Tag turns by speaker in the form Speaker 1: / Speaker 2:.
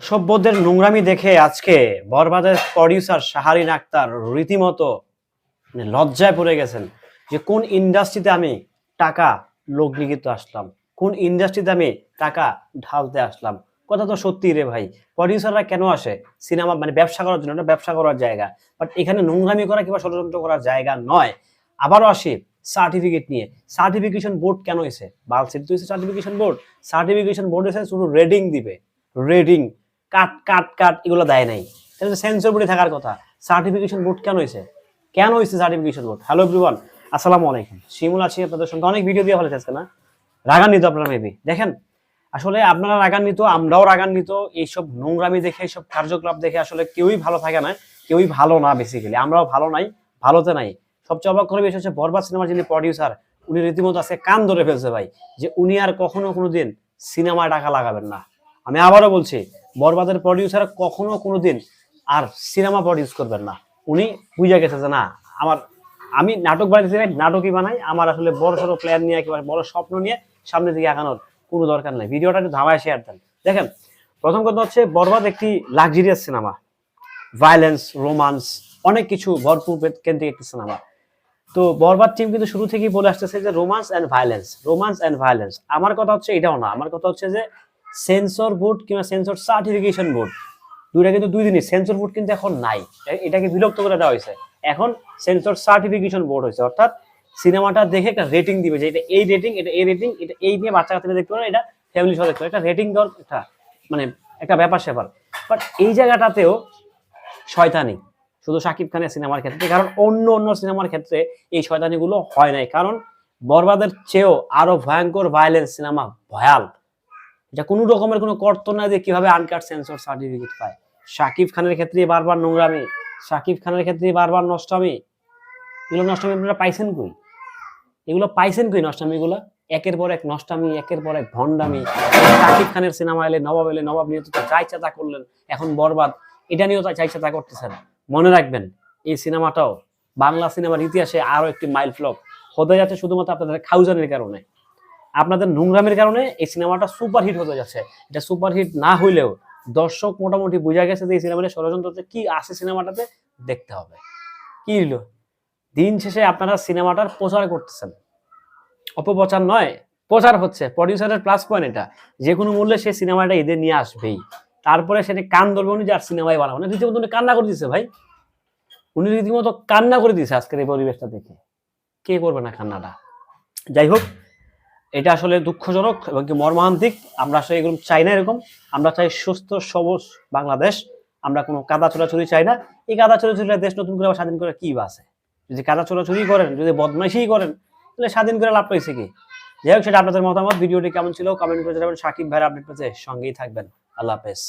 Speaker 1: সভ্যদের নোংরামি দেখে আজকে বরবাদের প্রডিউসার শাহারিন আক্তার রীতিমতো মানে লজ্জায় পড়ে গেছেন যে কোন ইন্ডাস্ট্রিতে আমি টাকা লগ্নিকিত আসলাম? কোন ইন্ডাস্ট্রিতে আমি টাকা ঢালতে আসলাম? কথা তো সত্যি রে ভাই। প্রডিউসাররা কেন আসে? সিনেমা মানে ব্যবসা করার জন্য ব্যবসা করার জায়গা। বাট এখানে নোংরামি করা কিংবা ষড়যন্ত্র করার জায়গা নয়। আবারও আসি সার্টিফিকেট নিয়ে। সার্টিফিকেশন বোর্ড কেন হয়েছে বালসিট তো সার্টিফিকেশন বোর্ড সার্টিফিকেশন বোর্ড এসে শুধু রেডিং দিবে। রেডিং কাট কাট কাট এগুলো দেয় নাই। তাহলে সেন্সর বোর্ডে থাকার কথা। সার্টিফিকেশন বোর্ড কেন হয়েছে? কেন হয়েছে সার্টিফিকেশন বোর্ড হ্যালো এভরিওয়ান আসসালামু আলাইকুম। শিমুল আছি আপনাদের সঙ্গে। অনেক ভিডিও দিয়ে ফেলেছে আজকে, না? রাগান্বিত আপনারা মেবি দেখেন, আসলে আপনারা রাগান্বিত, আমরাও রাগান্বিত। এইসব নোংরামি দেখে, এইসব কার্যকলাপ দেখে আসলে কেউই ভালো থাকে না, কেউই ভালো না বেসিক্যালি আমরাও ভালো নাই, ভালোতে নাই। সবচেয়ে অবাক করে বেশি হচ্ছে, বরবাদ সিনেমার যিনি প্রডিউসার উনি রীতিমতো আজকে কান ধরে ফেলছে ভাই, যে উনি আর কখনো কোনো দিন সিনেমায় টাকা লাগাবেন না। আমি আবারও বলছি বরবাদের প্রডিউসার কখনো কোনোদিন আর সিনেমা প্রডিউস করবেন না। উনি বুঝে গেছে যে না, আমার, আমি নাটক বানাইতে চাই নাটকই বানাই। আমার আসলে বড় সড়ো প্ল্যান নিয়ে একেবারে বড় স্বপ্ন নিয়ে সামনের দিকে আগানোর কোনো দরকার নাই। ভিডিওটা একটু ধামায় শেয়ার দেন। দেখেন, প্রথম কথা হচ্ছে বরবাদ একটি লাক্সারিয়াস সিনেমা ভায়োলেন্স রোমান্স অনেক কিছু ভরপুর কেন্দ্রিক একটি সিনেমা তো বরবাদ টিম কিন্তু শুরু থেকেই বলে আসতেছে যে romance and violence romance and violence আমার কথা হচ্ছে এটাও না। আমার কথা হচ্ছে যে সেন্সর বোর্ড কিংবা সেন্সর সার্টিফিকেশন বোর্ড দুইটা কিন্তু দুই দিনই সেন্সর বোর্ড কিন্তু এখন নাই। এটাকে বিলুপ্ত করে দেওয়া হয়েছে। এখন সেন্সর সার্টিফিকেশন বোর্ড হয়েছে। অর্থাৎ সিনেমাটা দেখে একটা রেটিং দিবে যে এটা এই রেটিং এটা এই রেটিং এটা এই নিয়ে বাচ্চা কাচ্চারা দেখতে পারে এটা ফ্যামিলি সহ দেখতে একটা রেটিং দেওয়ার একটা মানে একটা ব্যাপার স্যাপার। বাট এই জায়গাটাতেও শয়তানি। শুধু শাকিব খানের সিনেমার ক্ষেত্রে, কারণ অন্য অন্য সিনেমার ক্ষেত্রে এই শয়তানিগুলো হয় নাই। কারণ বরবাদের চেয়েও আরও ভয়ঙ্কর ভায়োলেন্স সিনেমা ভয়াল। এটা কোনো রকমের কোনো কর্ত না যে কীভাবে আনকাট সেন্সর সার্টিফিকেট পায়। শাকিব খানের ক্ষেত্রে বারবার নোংরামি শাকিব খানের ক্ষেত্রে বারবার নষ্টামি। এগুলো নষ্টামি আপনারা পাইছেন কই? এগুলো পাইছেন কই নষ্টামিগুলো? একের পর এক নষ্টামি, একের পর এক ভণ্ডামি। শাকিব খানের সিনেমা এলে, নবাব এলে, নবাব নিয়ে তো যা ইচ্ছা তা করলেন, এখন বরবাদ। এটা নিয়েও যা ইচ্ছা তা করতেছেন। মনে রাখবেন, এই সিনেমাটাও বাংলা সিনেমার ইতিহাসে আরও একটি মাইল ফ্লপ হতে যাচ্ছে শুধুমাত্র আপনাদের খাউজানের কারণে। আপনাদের নোংরামের কারণে এই সিনেমাটা সুপারহিট হতে যাচ্ছে। এটা সুপারহিট না হইলেও দর্শক মোটামুটি বোঝা গেছে যে এই সিনেমাটা ষড়যন্ত্রতে কি আছে সিনেমাটাতে দেখতে হবে। কি হইল? দিন শেষে আপনারা সিনেমাটার প্রচার করতেছেন। অপপ্রচার নয়, প্রচার হচ্ছে। প্রডিউসারের প্লাস পয়েন্ট এটা। যে কোনো মূল্যে সে সিনেমাটা ঈদে নিয়ে আসবেই। তারপরে সেটা কান ধরবে উনি যে আর সিনেমাই বানাবো না। রীতিমতো উনি কান্না করে দিচ্ছে ভাই। উনি রীতিমতো কান্না করে দিচ্ছে আজকের এই পরিবেশটা দেখে। কে করবে না কান্নাটা? যাই হোক এটা আসলে দুঃখজনক এবং কি মর্মান্তিক। আমরা আসলে এরকম চাই না এরকম। আমরা চাই সুস্থ, সবুজ বাংলাদেশ। আমরা কোনো কাদা চোরাচুরি চাই না। এই কাদা চোরাচুরি দেশ নতুন করে স্বাধীন করে কি বা আছে? যদি কাদা চোরাচুরি করেন, যদি বদমাইশি করেন, তাহলে স্বাধীন করে লাভ পাইছে কি? যাই হোক, সেটা আপনাদের মতামত। ভিডিওটি কেমন ছিল কমেন্ট করে যাবেন সাকিব ভাইয়ের আপডেট পেতে সঙ্গেই থাকবেন। আল্লাহ হাফেজ।